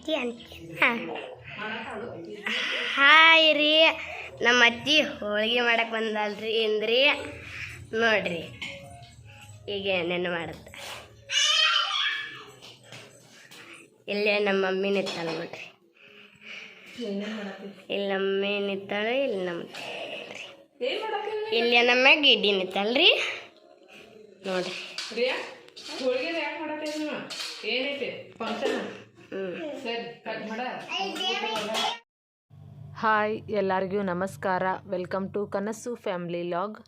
ಅತ್ತಿ ಅಂತ ಹಾಯ್ ರೀ. ನಮ್ಮ ಅತ್ತಿ ಹೋಳಿಗೆ ಮಾಡಕ್ಕೆ ಬಂದಲ್ರಿ ಏನ್ರಿ? ನೋಡ್ರಿ. ಈಗ ಏನೇನು ಮಾಡುತ್ತೆ? ಇಲ್ಲೇ ನಮ್ಮ ಮಮ್ಮಿ ನಿತ್ತಲ್ಲ ನೋಡ್ರಿ. ಇಲ್ಲಿ ನಮ್ಮ ನಿತ್ತಾಳೆ ಇಲ್ಲಿ ನಮ್ಮ ಇಲ್ಲಿ ನಮ್ಮ ಗಿಡ್ಡಿ ರೀ ನೋಡ್ರಿ. ಹಾಯ್, ಎಲ್ಲರಿಗೂ ನಮಸ್ಕಾರ. Welcome to Kanasu family vlog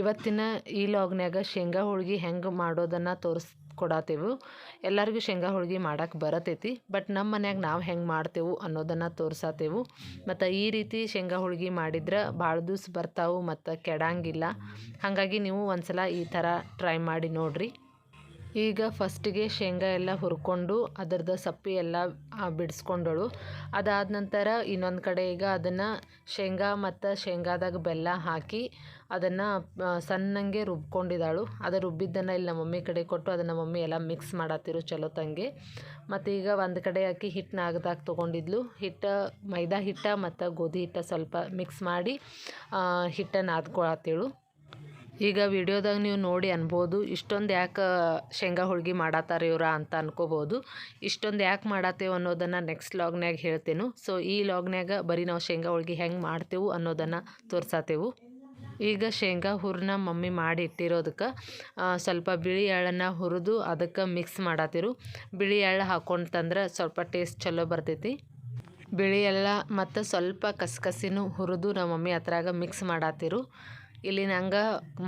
ಇವತ್ತಿನ ಈ ಲಾಗ್ನ್ಯಾಗ ಶೇಂಗಾ ಹೋಳ್ಗೆ ಹೆಂಗೆ ಮಾಡೋದನ್ನು ತೋರಿಸ್ಕೊಡತ್ತೇವು ಎಲ್ಲರಿಗೂ ಶೇಂಗಾ ಹೋಳ್ಗೆ ಮಾಡಕ್ಕೆ ಬರತೈತಿ ಬಟ್ ನಮ್ಮ ಮನ್ಯಾಗ ನಾವು ಹೆಂಗೆ ಮಾಡ್ತೇವೆ ಅನ್ನೋದನ್ನು ತೋರಿಸತ್ತೇವು ಮತ್ತು ಈ ರೀತಿ ಶೇಂಗಾ ಹೋಳ್ಗೆ ಮಾಡಿದ್ರೆ ಭಾಳ ದಿವ್ಸ ಬರ್ತಾವು ಮತ್ತು ಕೆಡಂಗಿಲ್ಲ. ಹಾಗಾಗಿ ನೀವು ಒಂದ್ಸಲ ಈ ಥರ ಟ್ರೈ ಮಾಡಿ ನೋಡ್ರಿ. ಈಗ ಫಸ್ಟಿಗೆ ಶೇಂಗಾ ಎಲ್ಲ ಹುರ್ಕೊಂಡು ಅದರದ ಸಪ್ಪೆ ಎಲ್ಲ ಬಿಡಿಸ್ಕೊಂಡಳು. ಅದಾದ ನಂತರ ಇನ್ನೊಂದು ಕಡೆ ಈಗ ಅದನ್ನು ಶೇಂಗಾ ಮತ್ತು ಶೇಂಗಾದಾಗ ಬೆಲ್ಲ ಹಾಕಿ ಅದನ್ನು ಸಣ್ಣಂಗೆ ರುಬ್ಕೊಂಡಿದ್ದಾಳು. ಅದು ರುಬ್ಬಿದ್ದನ್ನು ಇಲ್ಲಿ ನಮ್ಮ ಮಮ್ಮಿ ಕಡೆ ಕೊಟ್ಟು ಅದನ್ನು ಮಮ್ಮಿ ಎಲ್ಲ ಮಿಕ್ಸ್ ಮಾಡತ್ತಿರು ಚಲೋ ತಂಗೆ. ಮತ್ತು ಈಗ ಒಂದು ಕಡೆ ಹಾಕಿ ಹಿಟ್ಟನ್ನ ಆಗದಾಗ ತೊಗೊಂಡಿದ್ಲು. ಹಿಟ್ಟು, ಮೈದಾ ಹಿಟ್ಟ ಮತ್ತು ಗೋಧಿ ಹಿಟ್ಟ ಸ್ವಲ್ಪ ಮಿಕ್ಸ್ ಮಾಡಿ ಹಿಟ್ಟನ್ನು ನಾದ್ಕೊಳತ್ತೇಳು ಈಗ ವಿಡಿಯೋದಾಗ ನೀವು ನೋಡಿ ಅನ್ಬೋದು, ಇಷ್ಟೊಂದು ಯಾಕೆ ಶೇಂಗಾ ಹೋಳ್ಗೆ ಮಾಡತ್ತಾರ ಇವ್ರ ಅಂತ ಅನ್ಕೋಬೋದು. ಇಷ್ಟೊಂದು ಯಾಕೆ ಮಾಡತ್ತೇವೆ ಅನ್ನೋದನ್ನು ನೆಕ್ಸ್ಟ್ ಲಾಗ್ನ್ಯಾಗ ಹೇಳ್ತೇನೆ. ಸೊ ಈ ಲಾಗ್ನ್ಯಾಗ ಬರೀ ನಾವು ಶೇಂಗಾ ಹೋಳ್ಗೆ ಹೆಂಗೆ ಮಾಡ್ತೇವೆ ಅನ್ನೋದನ್ನು ತೋರ್ಸತ್ತೇವು. ಈಗ ಶೇಂಗಾ ಹುರ್ನ ಮಮ್ಮಿ ಮಾಡಿ ಇಟ್ಟಿರೋದಕ್ಕೆ ಸ್ವಲ್ಪ ಬಿಳಿ ಎಳ್ಳನ್ನು ಹುರಿದು ಅದಕ್ಕೆ ಮಿಕ್ಸ್ ಮಾಡತ್ತಿರು. ಬಿಳಿ ಎಳ್ಳು ಹಾಕೊಂತಂದ್ರೆ ಸ್ವಲ್ಪ ಟೇಸ್ಟ್ ಚಲೋ ಬರ್ತೈತಿ. ಬಿಳಿ ಎಳ್ಳ ಮತ್ತು ಸ್ವಲ್ಪ ಕಸಕಸಿನೂ ಹುರಿದು ನಮ್ಮ ಮಮ್ಮಿ ಹತ್ರಾಗ ಮಿಕ್ಸ್ ಮಾಡತ್ತಿರು. ಇಲ್ಲಿ ನಂಗೆ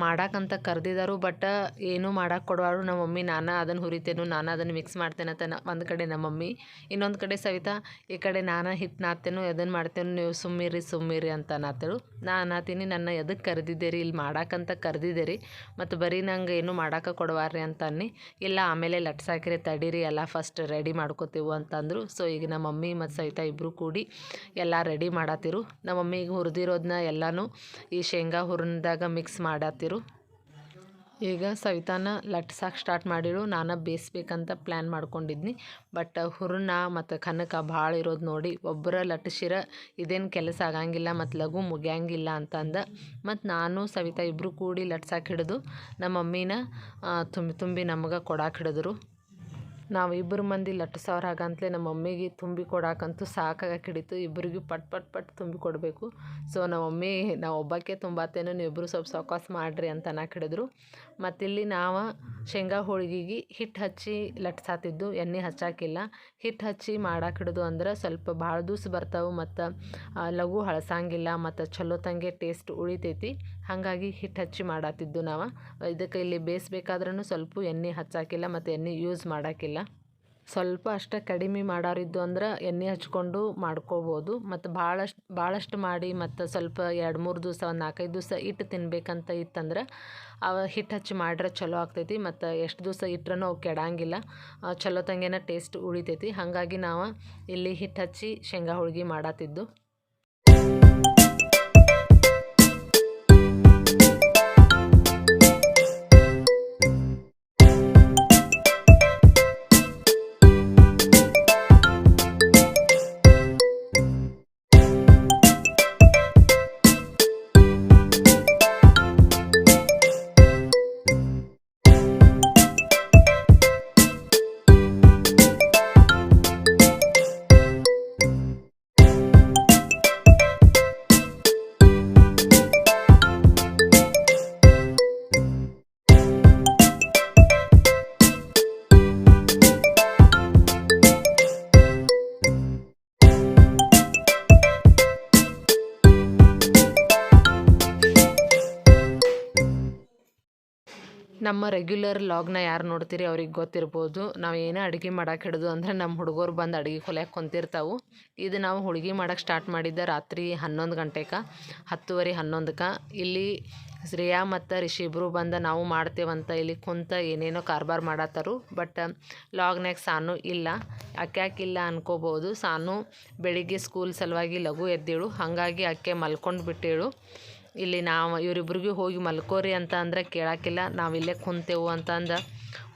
ಮಾಡಕ್ಕಂತ ಕರೆದಿದ್ದಾರು ಬಟ್ ಏನೂ ಮಾಡಕ್ಕೆ ಕೊಡವಾರು ನಮ್ಮ ಮಮ್ಮಿ, ನಾನು ಅದನ್ನು ಹುರಿತೇನು, ನಾನು ಅದನ್ನು ಮಿಕ್ಸ್ ಮಾಡ್ತೇನೆ ಅಂತ ಒಂದು ಕಡೆ ನಮ್ಮ ಮಮ್ಮಿ, ಇನ್ನೊಂದು ಕಡೆ ಸವಿತಾ, ಈ ಕಡೆ ನಾನು ಹಿಟ್ಟು ನಾದ್ತೇನು ಅದನ್ನು ಮಾಡ್ತೇನೆ, ನೀವು ಸುಮ್ಮಿರಿ ಸುಮ್ಮಿರಿ ಅಂತ ನಾತೇಳು ನಾ ಅನ್ನತೀನಿ ನನ್ನ ಎದಕ್ಕೆ ಕರೆದಿದ್ದೀರಿ, ಇಲ್ಲಿ ಮಾಡಕ್ಕಂತ ಕರೆದಿದ್ದೀರಿ, ಮತ್ತು ಬರೀ ನಂಗೆ ಏನು ಮಾಡಕ್ಕೆ ಕೊಡವಾರ್ರಿ ಅಂತ ಅನ್ನಿ, ಇಲ್ಲ ಆಮೇಲೆ ಲಟ್ಸಾಕಿರಿ ತಡೀರಿ, ಎಲ್ಲ ಫಸ್ಟ್ ರೆಡಿ ಮಾಡ್ಕೋತೇವು ಅಂತಂದರು ಸೊ ಈಗ ನಮ್ಮ ಮಮ್ಮಿ ಮತ್ತು ಸವಿತಾ ಇಬ್ಬರು ಕೂಡಿ ಎಲ್ಲ ರೆಡಿ ಮಾಡತ್ತಿರು ನಮ್ಮ ಮಮ್ಮಿಗೆ ಹುರಿದಿರೋದನ್ನ ಎಲ್ಲನೂ ಈ ಶೇಂಗಾ ಹುರಿದಾಗ ಮಿಕ್ಸ್ ಮಾಡತ್ತಿರು ಈಗ ಸವಿತಾನ ಲಟ್ಸಕ್ಕೆ ಸ್ಟಾರ್ಟ್ ಮಾಡಿರು. ನಾನು ಬೇಯಿಸ್ಬೇಕಂತ ಪ್ಲ್ಯಾನ್ ಮಾಡ್ಕೊಂಡಿದ್ನಿ. ಬಟ್ ಹುರ್ನ ಮತ್ತು ಕನಕ ಭಾಳ ಇರೋದು ನೋಡಿ ಒಬ್ಬರ ಲಟ್ಸಿರ ಇದೇನು ಕೆಲಸ ಆಗಂಗಿಲ್ಲ ಮತ್ತು ಲಘು ಮುಗಿಯಂಗಿಲ್ಲ ಅಂತಂದ. ಮತ್ತು ನಾನು, ಸವಿತಾ ಇಬ್ಬರು ಕೂಡಿ ಲಟ್ಸಕ್ಕೆ ಹಿಡಿದು ನಮ್ಮ ಮಮ್ಮಿನ ತುಂಬಿ ತುಂಬಿ ನಮಗೆ ಕೊಡಕ್ಕೆ ಹಿಡಿದ್ರು. ನಾವು ಇಬ್ಬರು ಮಂದಿ ಲಟ್ಟು ಸಾವಿರ ಆಗಂತಲೇ ನಮ್ಮ ಮಮ್ಮಿಗೆ ತುಂಬಿ ಕೊಡಾಕಂತೂ ಸಾಕಾಗಕ್ಕೆ ಹಿಡಿತು. ಇಬ್ಬರಿಗೂ ಪಟ್ ಪಟ್ ಪಟ್ ತುಂಬಿ ಕೊಡಬೇಕು. ಸೊ, ನಮ್ಮ ಮಮ್ಮಿ, ನಾವು ಒಬ್ಬಕ್ಕೆ ತುಂಬತ್ತೇನೋ ನೀವು ಇಬ್ಬರು ಸ್ವಲ್ಪ ಸಾವಕಾಸ ಮಾಡಿರಿ ಅಂತ ಹಿಡಿದ್ರು. ಮತ್ತಿಲ್ಲಿ ನಾವು ಶೇಂಗಾ ಹೋಳಿಗೆಗೆ ಹಿಟ್ಟು ಹಚ್ಚಿ ಲಟ್ಸಾತಿದ್ದು ಎಣ್ಣೆ ಹಚ್ಚಾಕಿಲ್ಲ. ಹಿಟ್ಟು ಹಚ್ಚಿ ಹಿಡಿದು ಅಂದ್ರೆ ಸ್ವಲ್ಪ ಭಾಳ ದಿವ್ಸ ಬರ್ತಾವೆ ಮತ್ತು ಲಘು ಹಳಸಂಗಿಲ್ಲ ಮತ್ತು ಚಲೋ ತಂಗೆ ಟೇಸ್ಟ್ ಉಳಿತೈತಿ. ಹಾಗಾಗಿ ಹಿಟ್ಟು ಹಚ್ಚಿ ಮಾಡತ್ತಿದ್ದು ನಾವು. ಇದಕ್ಕೆ ಇಲ್ಲಿ ಬೇಯಿಸ್ಬೇಕಾದ್ರೂ ಸ್ವಲ್ಪ ಎಣ್ಣೆ ಹಚ್ಚಾಕಿಲ್ಲ ಮತ್ತು ಎಣ್ಣೆ ಯೂಸ್ ಮಾಡೋಕ್ಕಿಲ್ಲ ಸ್ವಲ್ಪ ಅಷ್ಟೇ ಕಡಿಮೆ ಮಾಡೋರಿದ್ದು ಅಂದ್ರೆ ಎಣ್ಣೆ ಹಚ್ಕೊಂಡು ಮಾಡ್ಕೋಬೋದು. ಮತ್ತು ಭಾಳಷ್ಟು ಭಾಳಷ್ಟು ಮಾಡಿ ಮತ್ತು ಸ್ವಲ್ಪ ಎರಡು ಮೂರು ದಿವಸ, ಒಂದು ನಾಲ್ಕೈದು ದಿವಸ ಇಟ್ಟು ತಿನ್ಬೇಕಂತ ಇತ್ತಂದ್ರೆ ಅವ ಹಿಟ್ಟು ಹಚ್ಚಿ ಮಾಡ್ರೆ ಚಲೋ ಆಗ್ತೈತಿ. ಮತ್ತು ಎಷ್ಟು ದಿವಸ ಇಟ್ರೂ ಅವು ಕೆಡಂಗಿಲ್ಲ. ಚಲೋ ತಂಗೇನ ಟೇಸ್ಟ್ ಉಳಿತೈತಿ. ಹಾಗಾಗಿ ನಾವು ಇಲ್ಲಿ ಹಿಟ್ಟು ಹಚ್ಚಿ ಶೇಂಗಾ ಹೋಳ್ಗೆ ಮಾಡತ್ತಿದ್ದು ನಮ್ಮ ರೆಗ್ಯುಲರ್ ಲಾಗ್ನ ಯಾರು ನೋಡ್ತೀರಿ ಅವ್ರಿಗೆ ಗೊತ್ತಿರ್ಬೋದು. ನಾವು ಏನೇ ಅಡುಗೆ ಮಾಡಕ್ಕೆ ಹಿಡಿದು ಅಂದ್ರೆ ನಮ್ಮ ಹುಡುಗರು ಬಂದು ಅಡುಗೆ ಕೊಲೆಯಕ್ಕೆ ಕೊಂತಿರ್ತಾವೆ. ಇದು ನಾವು ಹೋಳ್ಗೆ ಮಾಡೋಕೆ ಸ್ಟಾರ್ಟ್ ಮಾಡಿದ್ದೆ ರಾತ್ರಿ ಹನ್ನೊಂದು ಗಂಟೆಗೆ ಹತ್ತುವರೆ ಹನ್ನೊಂದಕ್ಕೆ ಇಲ್ಲಿ ಶ್ರೇಯಾ ಮತ್ತು ರಿಷಿ ಇಬ್ಬರು ಬಂದು ನಾವು ಮಾಡ್ತೇವಂತ ಇಲ್ಲಿ ಕುಂತ ಏನೇನೋ ಕಾರ್ಬಾರ್ ಮಾಡತ್ತಾರು ಬಟ್ ಲಾಗ್ನ್ಯಾಗ ಸಾನು ಇಲ್ಲ. ಇಲ್ಲ ಅನ್ಕೋಬೋದು. ಸಾನು ಬೆಳಿಗ್ಗೆ ಸ್ಕೂಲ್ ಸಲುವಾಗಿ ಲಘು ಎದ್ದೇಳು. ಹಾಗಾಗಿ ಅಕ್ಕೆ ಮಲ್ಕೊಂಡು ಬಿಟ್ಟೇಳು. ಇಲ್ಲಿ ನಾವು ಇವರಿಬ್ರಿಗೂ ಹೋಗಿ ಮಲ್ಕೋರಿ ಅಂತ ಅಂದ್ರೆ ಕೇಳಾಕಿಲ್ಲ. ನಾವು ಇಲ್ಲೇ ಕುಂತೇವು ಅಂತಂದು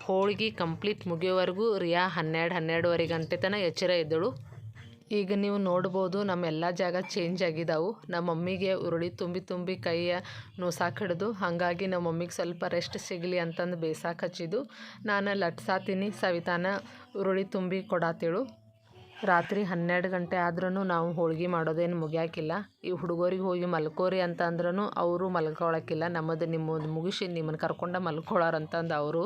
ಹೋಳ್ಗೆ ಕಂಪ್ಲೀಟ್ ಮುಗಿಯೋವರೆಗೂ ರಿಯಾ ಹನ್ನೆರಡು ಹನ್ನೆರಡುವರೆ ಗಂಟೆ ತನಕ ಎಚ್ಚರ ಇದ್ದಳು. ಈಗ ನೀವು ನೋಡ್ಬೋದು ನಮ್ಮ ಎಲ್ಲ ಜಾಗ ಚೇಂಜ್ ಆಗಿದ್ದಾವೆ ನಮ್ಮ ಮಮ್ಮಿಗೆ ಉರುಳಿ ತುಂಬಿ ತುಂಬಿ ಕೈಯ ನೋಸಾಕ ಹಿಡಿದು ಹಾಗಾಗಿ ನಮ್ಮ ಮಮ್ಮಿಗೆ ಸ್ವಲ್ಪ ರೆಸ್ಟ್ ಸಿಗಲಿ ಅಂತಂದು ಬೇಸಾಕ ಹಚ್ಚಿದ್ದು ನಾನು ಲಟ್ಸಾತೀನಿ ಸವಿತಾನ ಉರುಳಿ ತುಂಬಿ ಕೊಡಾತೇಳು. ರಾತ್ರಿ ಹನ್ನೆರಡು ಗಂಟೆ ಆದ್ರೂ ನಾವು ಹೋಳ್ಗೆ ಮಾಡೋದೇನು ಮುಗಿಯಾಕಿಲ್ಲ. ಈ ಹುಡುಗರಿಗೆ ಹೋಗಿ ಮಲ್ಕೋರಿ ಅಂತ ಅಂದ್ರೂ ಅವರು ಮಲ್ಕೊಳಕ್ಕಿಲ್ಲ ನಮ್ಮದು ನಿಮ್ಮದು ಮುಗಿಸಿ ನಿಮ್ಮನ್ನು ಕರ್ಕೊಂಡು ಮಲ್ಕೊಳ್ಳೋರು ಅಂತಂದು ಅವರು.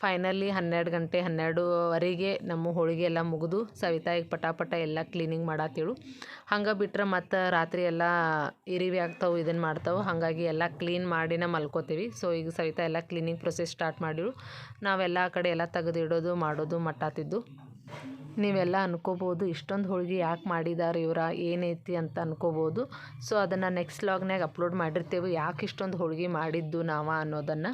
ಫೈನಲಿ ಹನ್ನೆರಡು ಗಂಟೆ ಹನ್ನೆರಡುವರೆಗೆ ನಮ್ಮ ಹೋಳಿಗೆ ಎಲ್ಲ ಮುಗಿದು ಸವಿತಾಯಿಗೆ ಪಟಾಪಟ ಎಲ್ಲ ಕ್ಲೀನಿಂಗ್ ಮಾಡತ್ತಿಳು ಹಂಗೆ ಬಿಟ್ರೆ ಮತ್ತು ರಾತ್ರಿ ಎಲ್ಲ ಇರಿವಿ ಆಗ್ತಾವೆ ಇದನ್ನು ಮಾಡ್ತಾವೆ. ಹಾಗಾಗಿ ಎಲ್ಲ ಕ್ಲೀನ್ ಮಾಡಿನ ಮಲ್ಕೋತೀವಿ. ಸೊ, ಈಗ ಸವಿತಾ ಎಲ್ಲ ಕ್ಲೀನಿಂಗ್ ಪ್ರೊಸೆಸ್ ಸ್ಟಾರ್ಟ್ ಮಾಡಿಳು. ನಾವೆಲ್ಲ ಕಡೆ ಎಲ್ಲ ತೆಗೆದಿಡೋದು ಮಾಡೋದು ಮಟ್ಟಾತಿದ್ದು. ನೀವೆಲ್ಲ ಅನ್ಕೋಬೋದು ಇಷ್ಟೊಂದು ಹೋಳಿಗೆ ಯಾಕೆ ಮಾಡಿದ್ದಾರೆ ಇವರ, ಏನೈತಿ ಅಂತ ಅನ್ಕೋಬೋದು. ಸೊ ಅದನ್ನು ನೆಕ್ಸ್ಟ್ ಲಾಗ್ನಾಗ ಅಪ್ಲೋಡ್ ಮಾಡಿರ್ತೇವೆ. ಯಾಕೆ ಇಷ್ಟೊಂದು ಹೋಳಿಗೆ ಮಾಡಿದ್ದು ನಾವ ಅನ್ನೋದನ್ನು.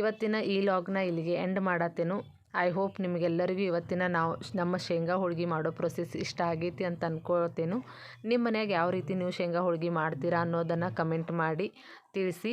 ಇವತ್ತಿನ ಈ ಲಾಗ್ನ ಇಲ್ಲಿಗೆ ಎಂಡ್ ಮಾಡತ್ತೇನು. ಐ ಹೋಪ್ ನಿಮಗೆಲ್ಲರಿಗೂ ಇವತ್ತಿನ ನಾವು ನಮ್ಮ ಶೇಂಗಾ ಹೋಳಿಗೆ ಮಾಡೋ ಪ್ರೊಸೆಸ್ ಇಷ್ಟ ಆಗೈತಿ ಅಂತ ಅನ್ಕೋತೇನು. ನಿಮ್ಮ ಮನೆಯಾಗ ಯಾವ ರೀತಿ ನೀವು ಶೇಂಗಾ ಹೋಳಿಗೆ ಮಾಡ್ತೀರಾ ಅನ್ನೋದನ್ನು ಕಮೆಂಟ್ ಮಾಡಿ ತಿಳಿಸಿ.